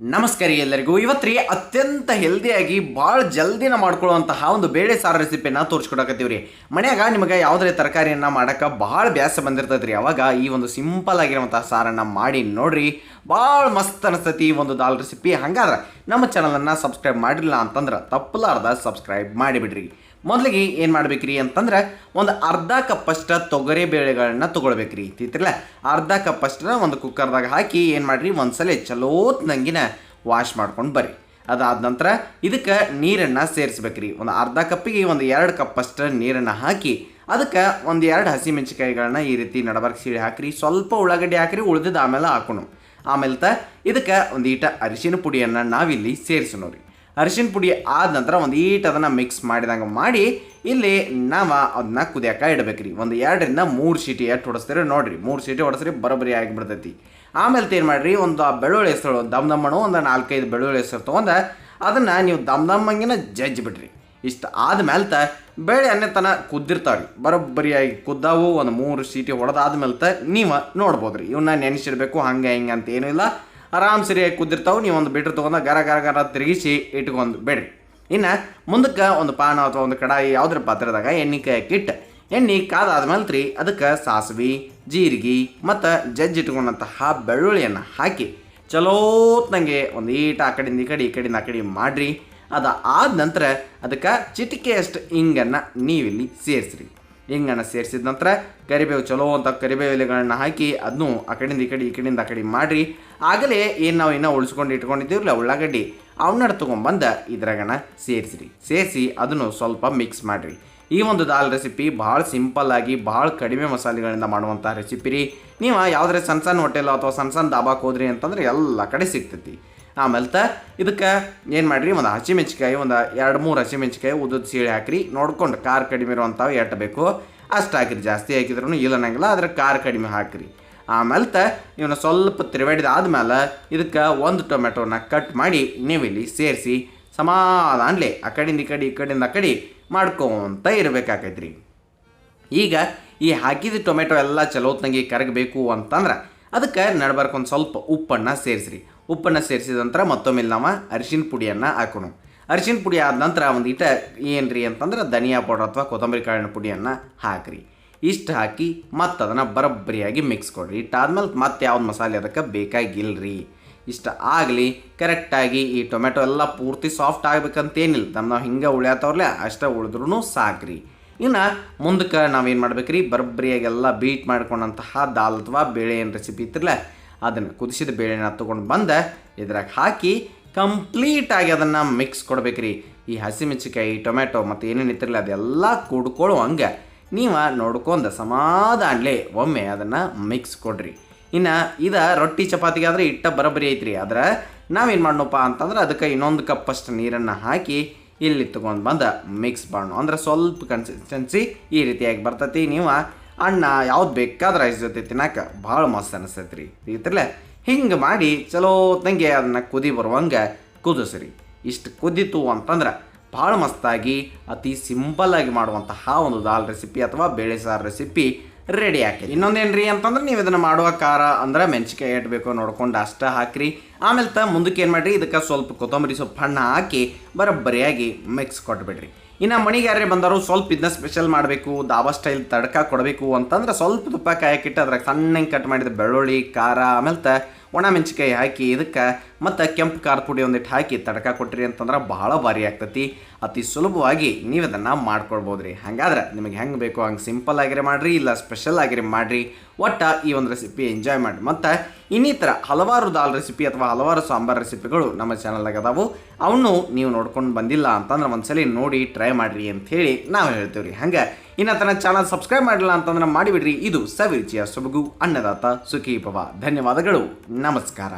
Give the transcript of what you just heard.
ನಮಸ್ಕಾರ ಎಲ್ಲರಿಗೂ. ಇವತ್ತು ರೀ ಅತ್ಯಂತ ಹೆಲ್ದಿಯಾಗಿ ಭಾಳ ಜಲ್ದಿನ ಮಾಡ್ಕೊಳ್ಳುವಂತಹ ಒಂದು ಬೇಳೆ ಸಾರು ರೆಸಿಪಿನ ತೋರಿಸ್ಕೊಡಕತ್ತೀವಿ ರೀ ಮನ್ಯಾಗ ನಿಮಗೆ ಯಾವುದೇ ತರಕಾರಿಯನ್ನು ಮಾಡಕ್ಕೆ ಭಾಳ ಬ್ಯಾಸ ಬಂದಿರ್ತೈತೆ ರೀ ಅವಾಗ ಈ ಒಂದು ಸಿಂಪಲ್ ಆಗಿರುವಂತಹ ಸಾರನ್ನು ಮಾಡಿ ನೋಡ್ರಿ. ಭಾಳ ಮಸ್ತ್ ಅನಿಸ್ತೈತಿ ಈ ಒಂದು ದಾಲ್ ರೆಸಿಪಿ. ಹಂಗಾದ್ರೆ ನಮ್ಮ ಚಾನಲನ್ನು ಸಬ್ಸ್ಕ್ರೈಬ್ ಮಾಡಿಲ್ಲ ಅಂತಂದ್ರೆ ತಪ್ಪಲಾರ್ದ ಸಬ್ಸ್ಕ್ರೈಬ್ ಮಾಡಿಬಿಡ್ರಿ. ಮೊದಲಿಗೆ ಏನು ಮಾಡ್ಬೇಕ್ರಿ ಅಂತಂದ್ರೆ ಒಂದು ಅರ್ಧ ಕಪ್ಪಷ್ಟ ತೊಗರಿ ಬೇಳೆಗಳನ್ನ ತೊಗೊಳ್ಬೇಕ್ರಿ. ತಿತ್ರಲ್ಲ ಅರ್ಧ ಕಪ್ಪಷ್ಟನ್ನ ಒಂದು ಕುಕ್ಕರ್ದಾಗ ಹಾಕಿ ಏನು ಮಾಡ್ರಿ? ಒಂದ್ಸಲ ಚಲೋತ್ನಂಗಿನ ವಾಶ್ ಮಾಡ್ಕೊಂಡು ಬರ್ರಿ. ಅದಾದ ನಂತರ ಇದಕ್ಕೆ ನೀರನ್ನು ಸೇರಿಸ್ಬೇಕ್ರಿ. ಒಂದು ಅರ್ಧ ಕಪ್ಪಿಗೆ ಒಂದು ಎರಡು ಕಪ್ಪಷ್ಟು ನೀರನ್ನು ಹಾಕಿ ಅದಕ್ಕೆ ಒಂದು ಎರಡು ಹಸಿಮೆಣಸಿಕಾಯಿಗಳನ್ನ ಈ ರೀತಿ ನಡಬರ್ಕ್ ಸೀಳಿ ಹಾಕಿರಿ. ಸ್ವಲ್ಪ ಉಳ್ಳಾಗಡ್ಡಿ ಹಾಕಿರಿ ಉಳಿದಿದ್ದು ಆಮೇಲೆ ಹಾಕೋಣ. ಆಮೇಲೆ ತ ಇದಕ್ಕೆ ಒಂದು ಈಟ ಅರಿಶಿನ ಪುಡಿಯನ್ನು ನಾವಿಲ್ಲಿ ಸೇರಿಸೋಣ ರೀ ಅರಿಶಿನ ಪುಡಿ ಆದ ನಂತರ ಒಂದು ಈಟ್ ಅದನ್ನು ಮಿಕ್ಸ್ ಮಾಡಿದಂಗೆ ಮಾಡಿ ಇಲ್ಲಿ ನಾವು ಅದನ್ನ ಕುದಿಯಾಕ ಇಡಬೇಕ್ರಿ. ಒಂದು ಎರಡರಿಂದ ಮೂರು ಸೀಟಿ ಎಷ್ಟು ಹೊಡಿಸ್ತೀರಿ ನೋಡಿರಿ. ಮೂರು ಸೀಟಿ ಹೊಡೆಸ್ರಿ ಬರೋಬ್ಬರಿ ಆಗಿಬಿಡ್ತೈತಿ. ಆಮೇಲೆ ಏನು ಮಾಡಿರಿ? ಒಂದು ಆ ಬೆಳ್ಳುಳ್ಳಿ ಹೆಸರು, ದಮ್ ದಮ್ಮಣ್ಣು ಒಂದು ನಾಲ್ಕೈದು ಬೆಳ್ಳುಳ್ಳಿ ಹೆಸರು ತೊಗೊಂಡು ಅದನ್ನು ನೀವು ದಮ್ ದಮ್ಮಂಗಿನ ಜಜ್ಜಿ ಬಿಡ್ರಿ. ಇಷ್ಟು ಆದ್ಮೇಲೆ ತ ಬೇಳೆ ಅನ್ನತನ ಕುದ್ದಿರ್ತಾವೆ ರೀ ಬರೋಬ್ಬರಿಯಾಗಿ ಕುದ್ದಾವು, ಒಂದು ಮೂರು ಸೀಟಿ ಹೊಡೆದಾದ್ಮೇಲೆ ತ ನೀವು ನೋಡ್ಬೋದು ರೀ ಇವನ್ನ ನೆನೆಸಿಡ್ಬೇಕು, ಹಂಗೆ ಹಿಂಗೆ ಅಂತ ಏನೂ ಇಲ್ಲ. ಆರಾಮ್ ಸರಿಯಾಗಿ ಕುದ್ದಿರ್ತಾವೆ ನೀವು ಒಂದು ಬಿಟ್ರ್ ತೊಗೊಂಡು ಗರ ಗರ ಗರ ತಿರುಗಿಸಿ ಇಟ್ಕೊಂಡು ಬೇಡ್ರಿ. ಇನ್ನು ಮುಂದಕ್ಕೆ ಒಂದು ಪಾನ ಅಥವಾ ಒಂದು ಕಡಾಯಿ ಯಾವುದ್ರ ಪಾತ್ರದಾಗ ಎಣ್ಣೆ ಕಾಯಕ್ಕಿಟ್ಟು ಎಣ್ಣೆ ಕಾದಾದ್ಮೇಲೆ ರೀ ಅದಕ್ಕೆ ಸಾಸಿವೆ, ಜೀರಿಗೆ ಮತ್ತು ಜಜ್ಜಿ ಇಟ್ಕೊಂಡಂತಹ ಬೆಳ್ಳುಳ್ಳಿಯನ್ನು ಹಾಕಿ ಚಲೋತ್ನಂಗೆ ಒಂದು ಈಟ ಆ ಕಡೆಯಿಂದ ಈ ಕಡೆ ಈ ಕಡೆಯಿಂದ ಆ ಕಡೆ ಮಾಡಿರಿ. ಅದು ಆದ ನಂತರ ಅದಕ್ಕೆ ಚಿಟಿಕೆಯಷ್ಟು ಹಿಂಗನ್ನು ನೀವಿಲ್ಲಿ ಸೇರಿಸ್ರಿ. ಹಿಂಗನ್ನು ಸೇರಿಸಿದ ನಂತರ ಕರಿಬೇವು ಚಲೋ ಅಂತ ಕರಿಬೇವು ಎಲೆಗಳನ್ನ ಹಾಕಿ ಅದನ್ನು ಆ ಕಡೆಯಿಂದ ಈ ಕಡೆ ಈ ಕಡೆಯಿಂದ ಆ ಕಡೆ ಮಾಡಿರಿ. ಆಗಲೇ ಏನು ನಾವು ಇನ್ನೂ ಉಳಿಸ್ಕೊಂಡು ಇಟ್ಕೊಂಡಿದ್ದೀವಲ್ಲ ಉಳ್ಳಾಗಡ್ಡಿ ಅವನ್ನ ತೊಗೊಂಬಂದು ಇದ್ರಾಗನ ಸೇರಿಸ್ರಿ. ಸೇರಿಸಿ ಅದನ್ನು ಸ್ವಲ್ಪ ಮಿಕ್ಸ್ ಮಾಡಿರಿ. ಈ ಒಂದು ದಾಲ್ ರೆಸಿಪಿ ಭಾಳ ಸಿಂಪಲ್ ಆಗಿ ಭಾಳ ಕಡಿಮೆ ಮಸಾಲೆಗಳಿಂದ ಮಾಡುವಂಥ ರೆಸಿಪಿ ರೀ. ನೀವು ಯಾವ್ದಾರ ಸಣ್ಣ ಸಣ್ಣ ಹೋಟೆಲ್ ಅಥವಾ ಸಣ್ಣ ಸಣ್ಣ ದಾಬಾಕ್ ಹೋದ್ರಿ ಅಂತಂದ್ರೆ ಎಲ್ಲ ಕಡೆ ಸಿಗ್ತೈತಿ. ಆಮೇಲೆ ತ ಇದಕ್ಕೆ ಏನು ಮಾಡಿರಿ, ಒಂದು ಹಸಿಮೆಣ್ಸಿಕಾಯಿ ಒಂದು ಎರಡು ಮೂರು ಹಸಿಮೆಣ್ಸಿಕಾಯಿ ಉದ್ದದ ಸೀಳೆ ಹಾಕ್ರಿ. ನೋಡ್ಕೊಂಡು ಖಾರ ಕಡಿಮೆ ಇರುವಂಥವು ಎಟ್ಟು ಬೇಕು ಅಷ್ಟು ಹಾಕಿರಿ ಜಾಸ್ತಿ ಹಾಕಿದ್ರು ಇಲ್ಲ ಅನ್ನಂಗಿಲ್ಲ ಅದ್ರ ಖಾರ ಕಡಿಮೆ ಹಾಕಿರಿ. ಆಮೇಲೆ ತ ಇವನ್ನ ಸ್ವಲ್ಪ ತಿರುವಾಡಿದ ಆದ್ಮೇಲೆ ಇದಕ್ಕೆ ಒಂದು ಟೊಮೆಟೊನ ಕಟ್ ಮಾಡಿ ನೀವಿಲ್ಲಿ ಸೇರಿಸಿ, ಸಮಾಧಾನ್ಲೆ ಆ ಕಡೆಯಿಂದ ಈ ಕಡೆ ಈ ಕಡೆಯಿಂದ ಆ ಕಡೆ ಮಾಡ್ಕೊಂತ ಇರಬೇಕಾಕೈತ್ರಿ. ಈಗ ಈ ಹಾಕಿದ ಟೊಮೆಟೊ ಎಲ್ಲ ಚಲೋತ್ನಂಗೆ ಕರಗಬೇಕು ಅಂತಂದ್ರೆ ಅದಕ್ಕೆ ನಡ್ಬರ್ಕ್ ಒಂದು ಸ್ವಲ್ಪ ಉಪ್ಪನ್ನು ಸೇರಿಸ್ರಿ. ಉಪ್ಪನ್ನು ಸೇರಿಸಿದ ನಂತರ ಮತ್ತೊಮ್ಮೆ ನಾವು ಅರಿಶಿನ ಪುಡಿಯನ್ನು ಹಾಕೋಣ. ಅರಿಶಿನ ಪುಡಿ ಆದ ನಂತರ ಒಂದು ಇಟ ಏನು ರೀ ಅಂತಂದ್ರೆ ಧನಿಯಾ ಪೌಡರ್ ಅಥವಾ ಕೊತ್ತಂಬರಿ ಕಾಳಿನ ಪುಡಿಯನ್ನು ಹಾಕ್ರಿ. ಇಷ್ಟು ಹಾಕಿ ಮತ್ತು ಅದನ್ನು ಬರೋಬ್ಬರಿಯಾಗಿ ಮಿಕ್ಸ್ ಕೊಡ್ರಿ. ಇಟ್ಟಾದ್ಮೇಲೆ ಮತ್ತೆ ಯಾವ್ದು ಮಸಾಲೆ ಅದಕ್ಕೆ ಬೇಕಾಗಿಲ್ಲರಿ ಇಷ್ಟ ಆಗಲಿ ಕರೆಕ್ಟಾಗಿ ಈ ಟೊಮೆಟೊ ಎಲ್ಲ ಪೂರ್ತಿ ಸಾಫ್ಟ್ ಆಗಬೇಕಂತೇನಿಲ್ಲ. ನಮ್ಮ ನಾವು ಹಿಂಗೆ ಉಳಿಯತ್ತವ್ರಲ್ಲೇ ಅಷ್ಟೇ ಉಳಿದ್ರೂ ಸಾಕ್ರಿ. ಇನ್ನು ಮುಂದಕ್ಕೆ ನಾವೇನು ಮಾಡ್ಬೇಕ್ರಿ? ಬರಬ್ರಿಯಾಗೆಲ್ಲ ಬೀಟ್ ಮಾಡ್ಕೊಂಡಂತಹ ದಾಲ್ ಅಥವಾ ಬೇಳೆ ಏನು ರೆಸಿಪಿ ಇತ್ತಿರಲ್ಲ ಅದನ್ನು ಕುದಿಸಿದ ಬೇಳೆನ ತೊಗೊಂಡು ಬಂದು, ಇದ್ರಾಗ ಹಾಕಿ ಕಂಪ್ಲೀಟಾಗಿ ಅದನ್ನು ಮಿಕ್ಸ್ ಕೊಡ್ಬೇಕ್ರಿ. ಈ ಹಸಿಮೆಣಸಿಕಾಯಿ ಟೊಮೆಟೊ ಮತ್ತು ಏನೇನು ಇತ್ತಿರಲ್ಲ ಅದೆಲ್ಲ ಕೂಡ್ಕೊಳ್ಳೋ ಹಂಗೆ ನೀವು ನೋಡ್ಕೊಂಡು ಸಮಾಧಾನಲೇ ಒಮ್ಮೆ ಅದನ್ನು ಮಿಕ್ಸ್ ಕೊಡ್ರಿ. ಇನ್ನು ಇದು ರೊಟ್ಟಿ ಚಪಾತಿಗೆ ಆದರೆ ಇಟ್ಟ ಬರೋಬ್ಬರಿ ಐತ್ರಿ. ಆದ್ರೆ ನಾವೇನು ಮಾಡೋಣಪ್ಪ ಅಂತಂದ್ರೆ ಅದಕ್ಕೆ ಇನ್ನೊಂದು ಕಪ್ಪಷ್ಟು ನೀರನ್ನು ಹಾಕಿ ಇಲ್ಲಿ ತೊಗೊಂಡು ಬಂದು ಮಿಕ್ಸ್ ಮಾಡೋಣ ಅಂದ್ರೆ ಸ್ವಲ್ಪ ಕನ್ಸಿಸ್ಟೆನ್ಸಿ ಈ ರೀತಿಯಾಗಿ ಬರ್ತೈತಿ. ನೀವು ಅಣ್ಣ ಯಾವ್ದು ಬೇಕಾದ್ರೆ ರೈಸ್ ಜೊತೆ ತಿನ್ನಕ್ಕೆ ಭಾಳ ಮಸ್ತ್ ಅನಿಸ್ತೈತೆ ರೀ ಇದ್ರಲ್ಲೇ ಹಿಂಗೆ ಮಾಡಿ ಚಲೋ ತಂಗೆ ಅದನ್ನು ಕುದಿ ಬರುವಂಗೆ ಕುದಿಸ್ರಿ. ಇಷ್ಟು ಕುದಿತು ಅಂತಂದ್ರೆ ಭಾಳ ಮಸ್ತಾಗಿ ಅತಿ ಸಿಂಪಲ್ಲಾಗಿ ಮಾಡುವಂತಹ ಒಂದು ದಾಲ್ ರೆಸಿಪಿ ಅಥವಾ ಬೇಳೆ ಸಾರು ರೆಸಿಪಿ ರೆಡಿ ಹಾಕಿ. ಇನ್ನೊಂದೇನು ರೀ ಅಂತಂದ್ರೆ ನೀವು ಇದನ್ನು ಮಾಡುವ ಖಾರ ಅಂದ್ರೆ ಮೆಣಸಿಕಾಯಿ ಇಡಬೇಕು ನೋಡ್ಕೊಂಡು ಅಷ್ಟೇ ಹಾಕ್ರಿ. ಆಮೇಲೆ ತ ಮುಂದಕ್ಕೆ ಏನು ಮಾಡಿರಿ? ಇದಕ್ಕೆ ಸ್ವಲ್ಪ ಕೊತ್ತಂಬರಿ ಸೊಪ್ಪು ಹಣ್ಣು ಹಾಕಿ ಬರೋಬ್ಬರಿಯಾಗಿ ಮಿಕ್ಸ್ ಕೊಟ್ಬಿಡ್ರಿ. ಇನ್ನು ಮನೆಗೆ ಯಾರೇ ಬಂದರು ಸ್ವಲ್ಪ ಇದನ್ನ ಸ್ಪೆಷಲ್ ಮಾಡಬೇಕು, ದಾಬಾ ಸ್ಟೈಲ್ ತಡ್ಕ ಕೊಡಬೇಕು ಅಂತಂದ್ರೆ ಸ್ವಲ್ಪ ತುಪ್ಪ ಕಾಯಕ್ಕಿಟ್ಟು ಅದ್ರಾಗ ಸಣ್ಣಗೆ ಕಟ್ ಮಾಡಿದ ಬೆಳ್ಳುಳ್ಳಿ, ಖಾರ, ಆಮೇಲೆ ತ ಒಣ ಹಾಕಿ, ಇದಕ್ಕೆ ಮತ್ತು ಕೆಂಪು ಖಾರದ ಪುಡಿ ಒಂದಿಟ್ಟು ಹಾಕಿ ತಡಕ ಕೊಟ್ರಿ ಅಂತಂದ್ರೆ ಭಾಳ ಭಾರಿ ಆಗ್ತೈತಿ. ಅತಿ ಸುಲಭವಾಗಿ ನೀವು ಅದನ್ನು ಮಾಡ್ಕೊಳ್ಬೋದು ರೀ ಹಾಗಾದ್ರೆ ನಿಮಗೆ ಹೆಂಗೆ ಬೇಕು ಹಂಗೆ ಸಿಂಪಲ್ ಆಗಿರಿ ಮಾಡಿರಿ, ಇಲ್ಲ ಸ್ಪೆಷಲ್ ಆಗಿರಿ ಮಾಡಿರಿ. ಒಟ್ಟು ಈ ಒಂದು ರೆಸಿಪಿ ಎಂಜಾಯ್ ಮಾಡಿ ಮತ್ತು ಇನ್ನಿತರ ಹಲವಾರು ದಾಲ್ ರೆಸಿಪಿ ಅಥವಾ ಹಲವಾರು ಸಾಂಬಾರ್ ರೆಸಿಪಿಗಳು ನಮ್ಮ ಚಾನಲ್ದಾಗ ಅದಾವು. ಅವನ್ನು ನೀವು ನೋಡ್ಕೊಂಡು ಬಂದಿಲ್ಲ ಅಂತಂದ್ರೆ ಒಂದ್ಸಲಿ ನೋಡಿ, ಟ್ರೈ ಮಾಡಿರಿ ಹೇಳಿ ನಾವು ಹೇಳ್ತೀವಿ ರೀ ಹಂಗೆ ಇನ್ನು ತನ್ನ ಚಾನಲ್ ಸಬ್ಸ್ಕ್ರೈಬ್ ಮಾಡಿಲ್ಲ ಅಂತಂದ್ರೆ ಮಾಡಿಬಿಡ್ರಿ. ಇದು ಸವಿರುಚಿಯ ಸೊಬಗು ಅನ್ನದಾತ ಸುಖೀಪವ ಧನ್ಯವಾದಗಳು. ನಮಸ್ಕಾರ.